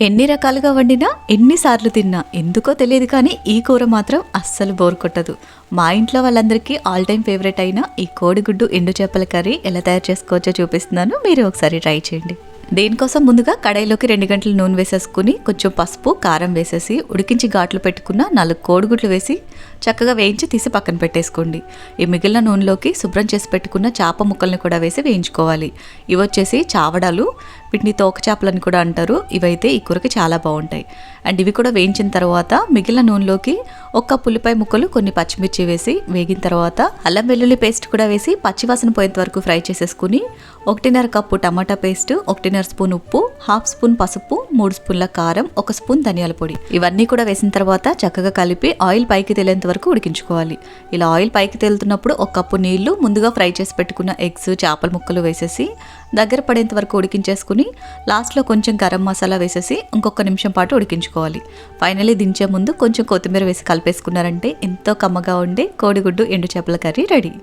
ఎన్ని రకాలుగా వండినా ఎన్నిసార్లు తిన్నా ఎందుకో తెలియదు కానీ ఈ కూర మాత్రం అస్సలు బోర్ కొట్టదు. మా ఇంట్లో వాళ్ళందరికీ ఆల్ టైమ్ ఫేవరెట్ అయిన ఈ కోడిగుడ్డు ఎండు చేపల కర్రీ ఎలా తయారు చేసుకోవచ్చో చూపిస్తున్నాను. మీరు ఒకసారి ట్రై చేయండి. దీనికోసం ముందుగా కడాయిలోకి రెండు గంటలు నూనె వేసేసుకుని కొంచెం పసుపు కారం వేసేసి ఉడికించి ఘాట్లు పెట్టుకున్న నాలుగు కోడిగుడ్లు వేసి చక్కగా వేయించి తీసి పక్కన పెట్టేసుకోండి. ఈ మిగిలిన నూనెలోకి శుభ్రం చేసి పెట్టుకున్న చేప ముక్కల్ని కూడా వేసి వేయించుకోవాలి. ఇవి వచ్చేసి చావడాలు వీటిని తోక చేపలని కూడా అంటారు. ఇవైతే ఈ కూరకి చాలా బాగుంటాయి. అండ్ ఇవి కూడా వేయించిన తర్వాత మిగిలిన నూనెలోకి ఒక్క పుల్లిపాయ ముక్కలు కొన్ని పచ్చిమిర్చి వేసి వేగిన తర్వాత అల్లం వెల్లుల్లి పేస్ట్ కూడా వేసి పచ్చివాసన పోయేంత వరకు ఫ్రై చేసేసుకుని ఒకటిన్నర కప్పు టమాటా పేస్ట్ ఒకటిన్నర స్పూన్ ఉప్పు హాఫ్ స్పూన్ పసుపు మూడు స్పూన్ల కారం ఒక స్పూన్ ధనియాల పొడి. ఇవన్నీ కూడా వేసిన తర్వాత చక్కగా కలిపి ఆయిల్ పైకి తేలేంత వరకు ఉడికించుకోవాలి. ఇలా ఆయిల్ పైకి తేలుతున్నప్పుడు ఒక కప్పు నీళ్ళు ముందుగా ఫ్రై చేసి పెట్టుకున్న ఎగ్స్ చేపల ముక్కలు వేసేసి దగ్గర పడేంత వరకు ఉడికించేసుకుని లాస్ట్లో కొంచెం గరం మసాలా వేసేసి ఇంకొక నిమిషం పాటు ఉడికించుకోవాలి. ఫైనలీ దించే ముందు కొంచెం కొత్తిమీర వేసి కలిపేసుకున్నారంటే ఎంతో కమ్మగా ఉండే కోడిగుడ్డు ఎండు చేపల కర్రీ రెడీ.